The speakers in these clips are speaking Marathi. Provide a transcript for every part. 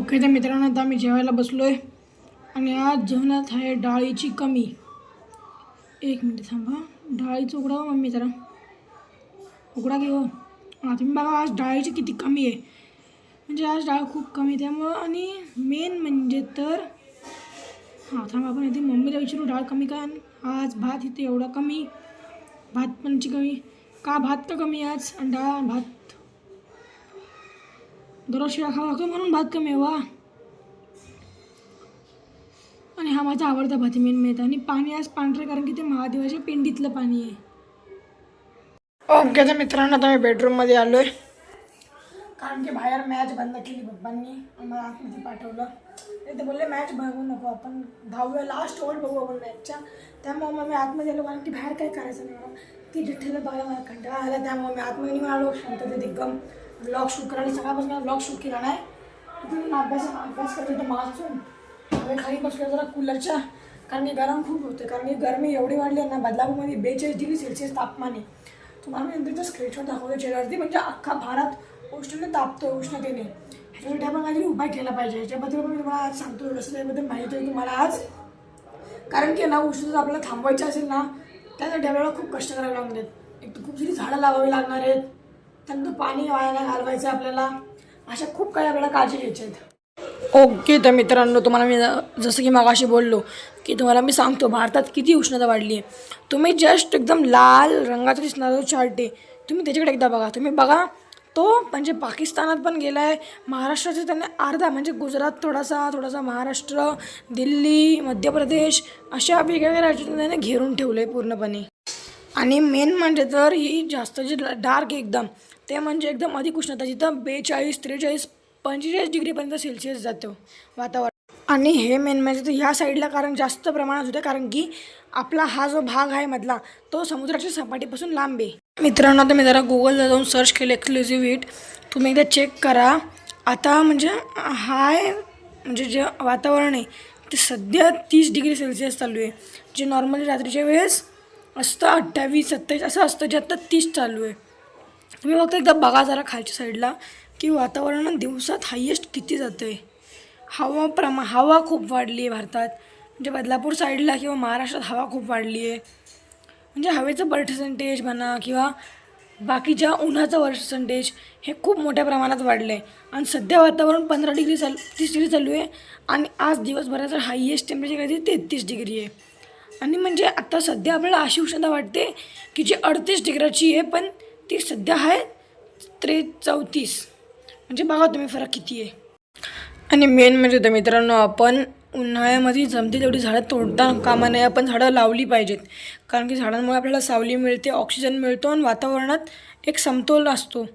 ओके तर मित्रांनो आता आम्ही जेवायला बसलो आहे आणि आज जेवणात आहे डाळीची कमी. एक मिनिट थांबा. डाळीचं उघडा हो मम्मी जरा. उघडा घे हो. हां तुम्ही बघा आज डाळीची किती कमी आहे. म्हणजे आज डाळ खूप कमी आहे. त्यामुळं आणि मेन म्हणजे तर हां थांबा आपण इथे मम्मीला विचारू डाळ कमी का? आणि आज भात इथे एवढा कमी. भात पणची कमी. का भात का कमी आज? आणि डाळ भात दररोज खावा लागतो म्हणून भात कमी वा. आणि हा माझा आवडता भात मेन मिळत आणि पाणी आज पांढरे कारण की ते महादेवाच्या पिंडीतलं पाणी आहे. ओके तर मित्रांनो आता मी बेडरूममध्ये आलो आहे कारण की बाहेर मॅच बंद केली पप्पांनी. मला आतमध्ये पाठवलं. ते ते बोलले मॅच बघू नको आपण दहाव्या लास्ट ओव्हर बघू आपण मॅचच्या त्यामुळे मग मी आतमध्ये आलो कारण की बाहेर काय करायचं नाही मला ती डिठ्ठल बघायला मला कंटाळा आला त्यामुळे मी आतमध्ये निघून आलो शांततेत एकदम. ब्लॉग शूट करायला सकाळपासून ब्लॉग शूट केला नाही. तिथून अभ्यास अभ्यास करतो होतो मासून हवे खाली बसलो जरा कूलरच्या कारण की गरम खूप होते. कारण की गरमी एवढी वाढली आहे ना बदलापूरमध्ये बेचाळीस डिग्री सेल्सिअस तापमान. आहे तुम्हाला मी नंतर स्क्रीनशॉट दाखवतो. चेहऱ्यावरती म्हणजे अख्खा भारत उष्णतेने तापतो उष्णतेने. ह्याच्यासाठी आपण काहीतरी उपाय केला पाहिजे. ह्याच्याबद्दल मी तुम्हाला आज सांगतो. रस्त्याबद्दल माहिती आहे तुम्हाला आज. कारण की ना उष्णता आपल्याला थांबवायची असेल ना त्यासाठी आपल्याला खूप कष्ट करावे लागणार आहेत एक तर खूप सारी झाडं लावावी लागणार आहेत. त्यानंतर पाणी वायाला घालवायचं आहे आपल्याला. अशा खूप काही आपल्याला काळजी घ्यायची आहेत. ओके तर मित्रांनो तुम्हाला मी जसं की मगाशी बोललो की तुम्हाला मी सांगतो भारतात किती उष्णता वाढली आहे. तुम्ही जस्ट एकदम लाल रंगाचा दिसणार शर्ट चार्ट आहे तुम्ही त्याच्याकडे एकदा बघा. तुम्ही बघा तो म्हणजे पाकिस्तानात पण गेला आहे महाराष्ट्राचे त्यांनी अर्धा म्हणजे गुजरात थोडासा थोडासा महाराष्ट्र दिल्ली मध्य प्रदेश अशा वेगवेगळ्या राज्यातून त्याने घेरून ठेवलं आहे पूर्णपणे. आणि मेन म्हणजे तर ही जास्त जी डार्क एकदम ते म्हणजे एकदम अधिक उष्णता जिथं बेचाळीस त्रेचाळीस पंचेचाळीस डिग्रीपर्यंत सेल्सिअस जातो वातावरण. आणि हे मेन म्हणजे तर ह्या साईडला कारण जास्त प्रमाणात होते कारण की आपला हा जो भाग आहे मधला तो समुद्राच्या सपाटीपासून लांब आहे. मित्रांनो आता मी जरा गुगलला जाऊन सर्च केलं एक्सक्लुझिव्ह इट तुम्ही एकदा चेक करा. आता म्हणजे हाय म्हणजे जे वातावरण आहे ते सध्या तीस डिग्री सेल्सिअस चालू आहे. जे नॉर्मली रात्रीच्या वेळेस असतं अठ्ठावीस सत्तावीस असं असतं जे आत्ता तीस चालू आहे. तुम्ही फक्त एकदा बघा जरा खालच्या साईडला की वातावरण दिवसात हायेस्ट किती जातं आहे हवा प्रमा हवा खूप वाढली आहे भारतात. म्हणजे बदलापूर साईडला किंवा महाराष्ट्रात हवा खूप वाढली आहे म्हणजे हवेचं पर्सेंटेज म्हणा किंवा बाकीच्या उन्हाचं पर्सेंटेज हे खूप मोठ्या प्रमाणात वाढलं आहे आणि सध्या वातावरण पंधरा डिग्री चाल तीस डिग्री चालू आहे आणि आज दिवसभराचं हायेस्ट टेम्परेचर किती? तेहतीस डिग्री आहे आणि म्हणजे आता सध्या आपल्याला अशी उष्णता वाटते की जी अडतीस डिग्रीची आहे पण ती सध्या आहे त्रे चौतीस म्हणजे बघा तुम्ही फरक किती आहे. आणि मेन म्हणजे तर मित्रांनो आपण उन्हाळ्यामध्ये जमते तेवढी झाडं तोडता कामा नये आपण झाडं लावली पाहिजेत. कारण की झाडांमुळे आपल्याला सावली मिळते ऑक्सिजन मिळतो आणि वातावरणात एक समतोल असतो.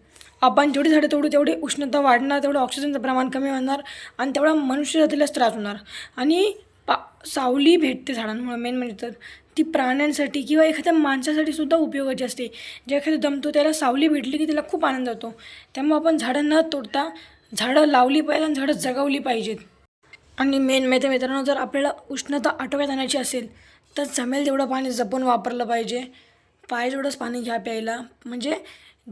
आपण जेवढी झाडं तोडू तेवढी उष्णता वाढणार तेवढं ऑक्सिजनचं प्रमाण कमी होणार आणि तेवढा मनुष्य जातीलाच त्रास होणार. आणि पा सावली भेटते झाडांमुळे मेन म्हणजे तर. ती प्राण्यांसाठी किंवा एखाद्या माणसासाठी सुद्धा उपयोगाची असते. जे एखादं दमतो त्याला सावली भेटली की त्याला खूप आनंद होतो. त्यामुळे आपण झाडं न तोडता झाडं लावली पाहिजे आणि झाडं जगवली पाहिजेत. आणि मेन माहिती मित्रांनो जर आपल्याला उष्णता आटोक्यात आणायची असेल तर जमेल तेवढं पाणी जपून वापरलं पाहिजे. पाहिजे तेवढंच पाणी घ्या प्यायला. म्हणजे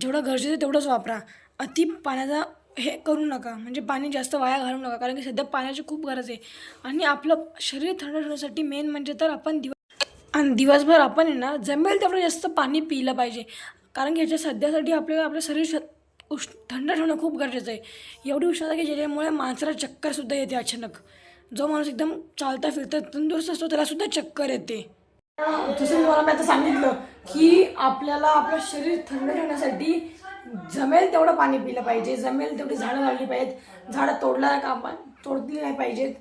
जेवढं गरजेचं आहे तेवढंच वापरा. अति पाण्याचा हे करू नका. म्हणजे पाणी जास्त वाया घालू नका. कारण की सध्या पाण्याची खूप गरज आहे. आणि आपलं शरीर थंड ठेवण्यासाठी मेन म्हणजे तर आपण दिवस आणि दिवसभर आपण आहे ना जमेल तेवढं जास्त पाणी पिलं पाहिजे. कारण की ह्याच्या सध्यासाठी आपल्याला आपलं शरीर श उष् थंड ठेवणं खूप गरजेचं आहे. एवढी उष्णता की ज्याच्यामुळे माणसाला चक्करसुद्धा येते अचानक. जो माणूस एकदम चालता फिरता तंदुरुस्त असतो त्यालासुद्धा चक्कर येते. जसं मी मला मी आता सांगितलं की आपल्याला आपलं शरीर थंड ठेवण्यासाठी जमेल तेवढं पाणी पिलं पाहिजे. जमेल तेवढी झाडं लावली पाहिजेत. झाडं तोडला का तोडली नाही पाहिजेत.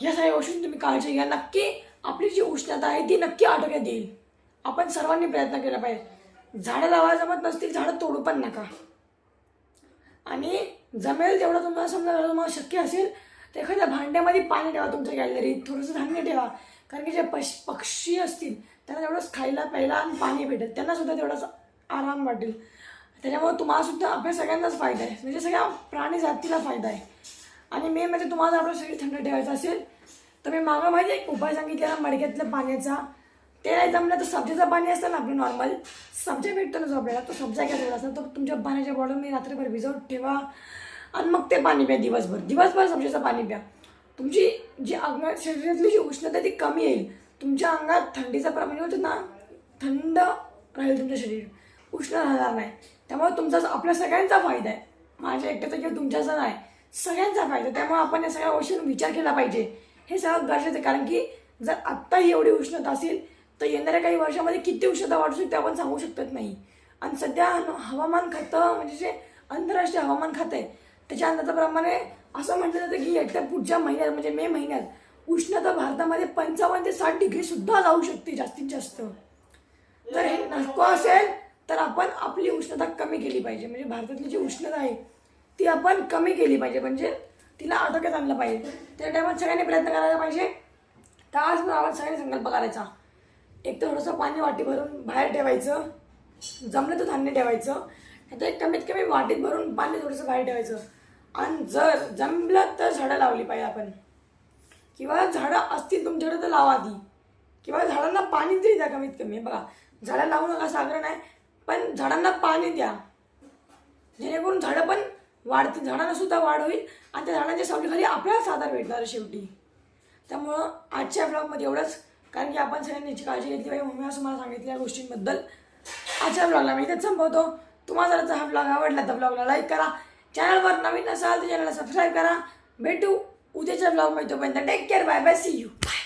ह्या सगळ्या गोष्टी तुम्ही काळजी घ्या. नक्की आपली जी उष्णता आहे ती नक्की आटोक्यात येईल. आपण सर्वांनी प्रयत्न केला पाहिजे. झाडं लावायला जमत नसतील झाडं तोडू पण नका. आणि जमेल जेवढं तुम्हाला समजा तुम्हाला शक्य असेल तर एखाद्या भांड्यामध्ये पाणी ठेवा तुमच्या गॅलरीत थोडंसं धान्य ठेवा. कारण की जे पश पक्षी असतील त्यांना तेवढंच खायला प्यायला आणि पाणी भेटेल. त्यांनासुद्धा तेवढाच आराम वाटेल. त्याच्यामुळे तुम्हालासुद्धा आपल्या सगळ्यांनाच फायदा आहे. म्हणजे सगळ्या प्राणी जातीला फायदा आहे. आणि मेन म्हणजे तुम्हाला आपलं शरीर थंड ठेवायचं असेल तर मी मागं माहिती एक उपाय सांगितलेला मडक्यातल्या पाण्याचा. ते नाही जमलं तर सब्जेचं पाणी असतं ना आपलं नॉर्मल सब्जा भेटतो ना जो आपल्याला तो सब्जा घ्यायचा असतो तो तुमच्या पाण्याच्या बॉटलमध्ये रात्रभर भिजवून ठेवा. आणि मग ते पाणी प्या दिवसभर. दिवसभर समजायचं पाणी प्या. तुमची जी अंगात शरीरातली जी उष्णता ती कमी येईल. तुमच्या अंगात थंडीचं प्रमाण होतं ना थंड राहील तुमचं शरीर. उष्ण राहणार नाही. त्यामुळे तुमचा आपल्या सगळ्यांचा फायदा आहे. माझ्या एकट्याचा किंवा तुमच्याचा नाही. सगळ्यांचा फायदा त्यामुळे आपण या सगळ्या गोष्टींवर विचार केला पाहिजे. हे सर्वात गरजेचं आहे. कारण की जर आत्ताही एवढी उष्णता असेल तर येणाऱ्या काही वर्षामध्ये किती उष्णता वाढू शकते आपण सांगू शकत नाही. आणि सध्या हवामान खातं म्हणजे जे आंतरराष्ट्रीय हवामान खातं आहे त्याच्या अंदाजाप्रमाणे असं म्हटलं जातं की येत्या पुढच्या महिन्यात म्हणजे मे महिन्यात उष्णता भारतामध्ये पंचावन्न ते साठ डिग्रीसुद्धा जाऊ शकते जास्तीत जास्त. जर हे नको असेल तर आपण आपली उष्णता कमी केली पाहिजे. म्हणजे भारतातली जी उष्णता आहे ती आपण कमी केली पाहिजे. म्हणजे तिला आटोक्यात आणलं पाहिजे. त्या टायमात सगळ्यांनी प्रयत्न करायला पाहिजे. तर आज मग आपण सगळ्यांनी संकल्प करायचा. एक तर थोडंसं पाणी वाटी भरून बाहेर ठेवायचं. जमलं तर धान्य ठेवायचं. नाहीतर एक कमीत कमी वाटीत भरून पाणी थोडंसं बाहेर ठेवायचं. आणि जर जमलं तर झाडं लावली पाहिजे आपण. किंवा झाडं असतील तुमच्याकडे तर लावा आधी. किंवा झाडांना पाणी तरी द्या कमीत कमी. बघा झाडं लावू नका असं आग्रह नाही पण झाडांना पाणी द्या. जेणेकरून झाडं पण वाढती झाडांना सुद्धा वाढ होईल आणि त्या झाडांच्या सावलीखाली आपल्याला साधार भेटणार आहे शेवटी. त्यामुळं आजच्या ब्लॉगमध्ये एवढंच. कारण की आपण सगळ्यांनी याची काळजी घेतली पाहिजे. मम्मी असं मला सांगितल्या गोष्टींबद्दल. आजच्या ब्लॉगला मी इथेच संपवतो. तुम्हाला जर हा ब्लॉग आवडला तर ब्लॉगला लाईक करा. चॅनलवर नवीन असाल तर चॅनलला सबस्क्राईब करा. भेटू उद्याच्या ब्लॉगमध्ये तोपर्यंत take care bye bye see you bye